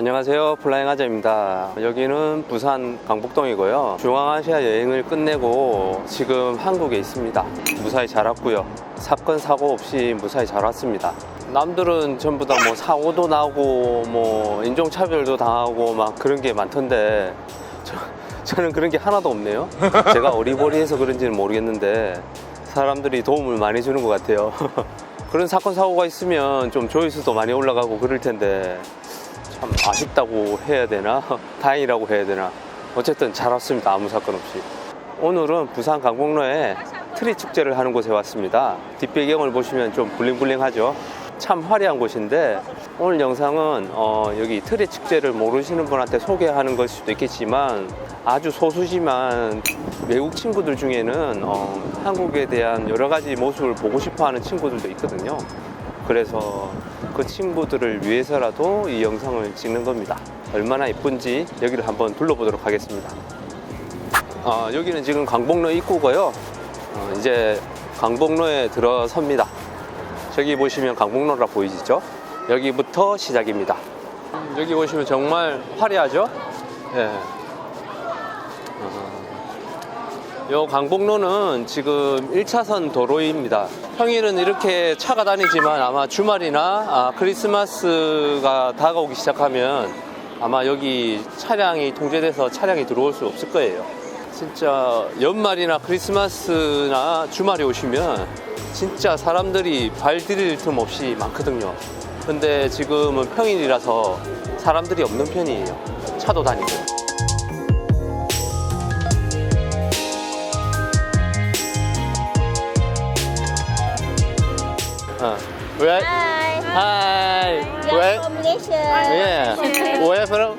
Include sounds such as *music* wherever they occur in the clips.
안녕하세요. 플라잉 하자입니다. 여기는 부산 강북동이고요. 중앙아시아 여행을 끝내고 지금 한국에 있습니다. 무사히 잘 왔고요. 사건 사고 없이 무사히 잘 왔습니다. 남들은 전부 다 뭐 사고도 나고 뭐 인종차별도 당하고 막 그런 게 많던데 저, 저는 그런 게 하나도 없네요. 제가 어리버리해서 그런지는 모르겠는데 사람들이 도움을 많이 주는 것 같아요. *laughs* 그런 사건 사고가 있으면 좀 조회수도 많이 올라가고 그럴 텐데 참 아쉽다고 해야 되나? *laughs* 다행이라고 해야 되나? 어쨌든 잘 왔습니다 아무 사건 없이. 오늘은 부산 강북로에 트리 축제를 하는 곳에 왔습니다. 뒷배경을 보시면 좀 블링블링하죠? 참 화려한 곳인데 오늘 영상은 어, 여기 트리 축제를 모르시는 분한테 소개하는 걸 수도 있겠지만 아주 소수지만 외국 친구들 중에는 어, 한국에 대한 여러 가지 모습을 보고 싶어 하는 친구들도 있거든요. 그래서 그 친구들을 위해서라도 이 영상을 찍는 겁니다. 얼마나 이쁜지 여기를 한번 둘러보도록 하겠습니다. 어, 여기는 지금 강북로 입구고요. 어, 이제 강북로에 들어섭니다. 저기 보시면 강북로라 보이시죠? 여기부터 시작입니다. 음, 여기 보시면 정말 화려하죠? 예. 요 강북로는 지금 1차선 도로입니다. 평일은 이렇게 차가 다니지만 아마 주말이나 아, 크리스마스가 다가오기 시작하면 아마 여기 차량이 통제돼서 차량이 들어올 수 없을 거예요. 진짜 연말이나 크리스마스나 주말에 오시면 진짜 사람들이 발 디딜 틈 없이 많거든요. 근데 지금은 평일이라서 사람들이 없는 편이에요. 차도 다니고. 어. Where? Hi. Hi. We Where? are from Malaysia. Yeah. Where from?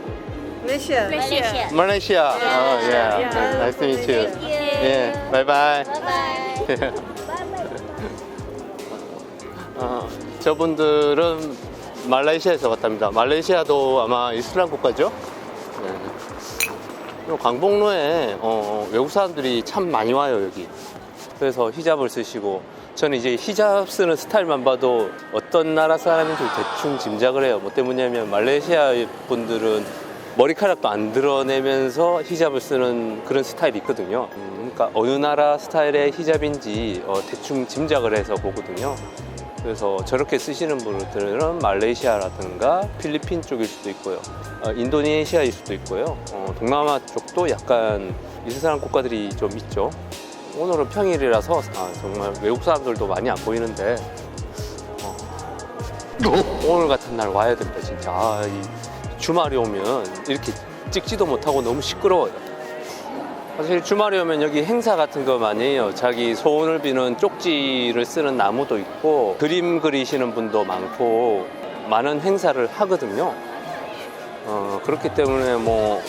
Malaysia. Malaysia. Malaysia. Oh yeah. Nice to meet you. Thank you. Yeah. Bye bye. Bye bye. 어, 저분들은 말레이시아에서 왔답니다. 말레이시아도 아마 이슬람 국가죠? 네. 요 강북로에 어, 외국 사람들이 참 많이 와요 여기. 그래서 히잡을 쓰시고 저는 이제 히잡 쓰는 스타일만 봐도 어떤 나라 사람인지 대충 짐작을 해요. 뭐 때문이냐면 말레이시아 분들은 머리카락도 안 드러내면서 히잡을 쓰는 그런 스타일이 있거든요. 음, 그러니까 어느 나라 스타일의 히잡인지 어, 대충 짐작을 해서 보거든요. 그래서 저렇게 쓰시는 분들은 말레이시아라든가 필리핀 쪽일 수도 있고요. 어, 인도네시아일 수도 있고요. 어, 동남아 쪽도 약간 이슬람 국가들이 좀 있죠. 오늘은 평일이라서 아, 정말 외국 사람들도 많이 안 보이는데. 어, 오늘 같은 날 와야 됩니다 진짜. 아, 이 주말에 오면 이렇게 찍지도 못하고 너무 시끄러워요. 사실 주말에 오면 여기 행사 같은 거 많이 해요. 자기 소원을 비는 쪽지를 쓰는 나무도 있고 그림 그리시는 분도 많고 많은 행사를 하거든요. 어, 그렇기 때문에 뭐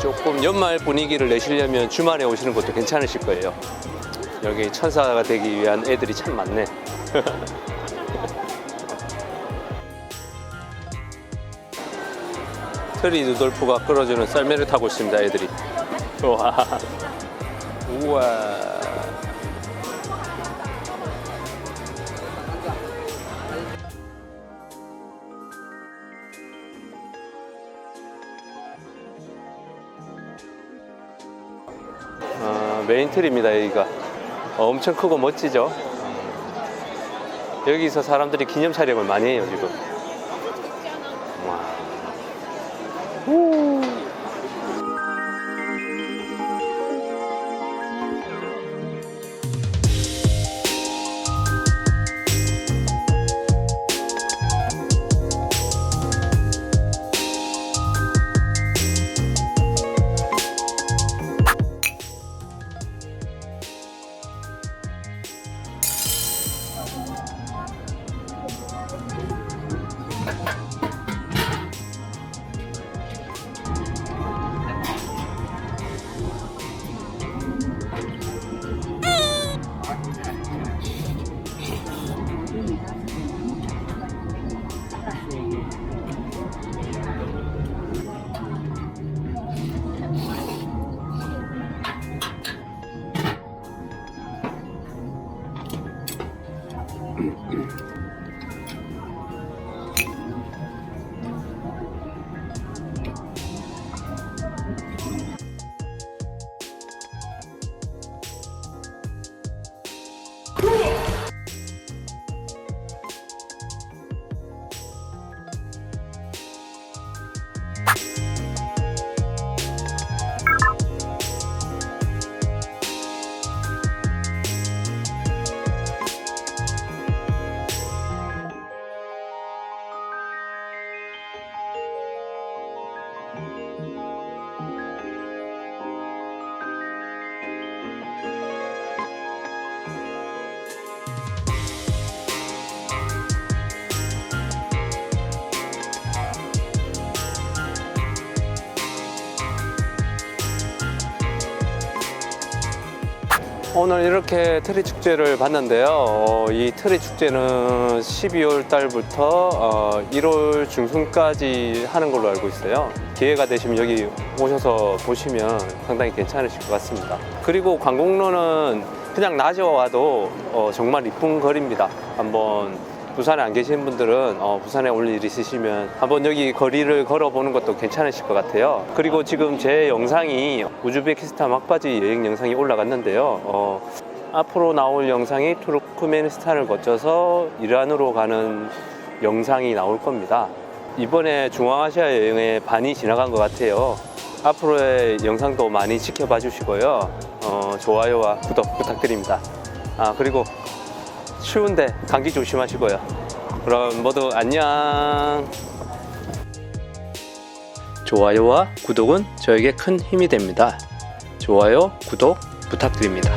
조금 연말 분위기를 내시려면 주말에 오시는 것도 괜찮으실 거예요. 여기 천사가 되기 위한 애들이 참 많네. *laughs* 트리 누돌프가 끌어주는 썰매를 타고 있습니다, 애들이. 우와. 우와. 메인 틀입니다 여기가. 어, 엄청 크고 멋지죠? 여기서 사람들이 기념 촬영을 많이 해요 지금 오늘 이렇게 트리 축제를 봤는데요. 어, 이 트리 축제는 12월 달부터 어, 1월 중순까지 하는 걸로 알고 있어요. 기회가 되시면 여기 오셔서 보시면 상당히 괜찮으실 것 같습니다. 그리고 관공로는 그냥 낮에 와도 어, 정말 이쁜 거리입니다. 한번 부산에 안 계시는 분들은 어, 부산에 올 일 있으시면 한번 여기 거리를 걸어보는 것도 괜찮으실 것 같아요. 그리고 지금 제 영상이 우즈베키스탄 막바지 여행 영상이 올라갔는데요. 어, 앞으로 나올 영상이 투르크메니스탄을 거쳐서 이란으로 가는 영상이 나올 겁니다. 이번에 중앙아시아 여행의 반이 지나간 것 같아요. 앞으로의 영상도 많이 지켜봐 주시고요. 어, 좋아요와 구독 부탁드립니다. 아, 그리고 추운데 감기 조심하시고요. 그럼 모두 안녕. 좋아요와 구독은 저에게 큰 힘이 됩니다. 좋아요, 구독 부탁드립니다.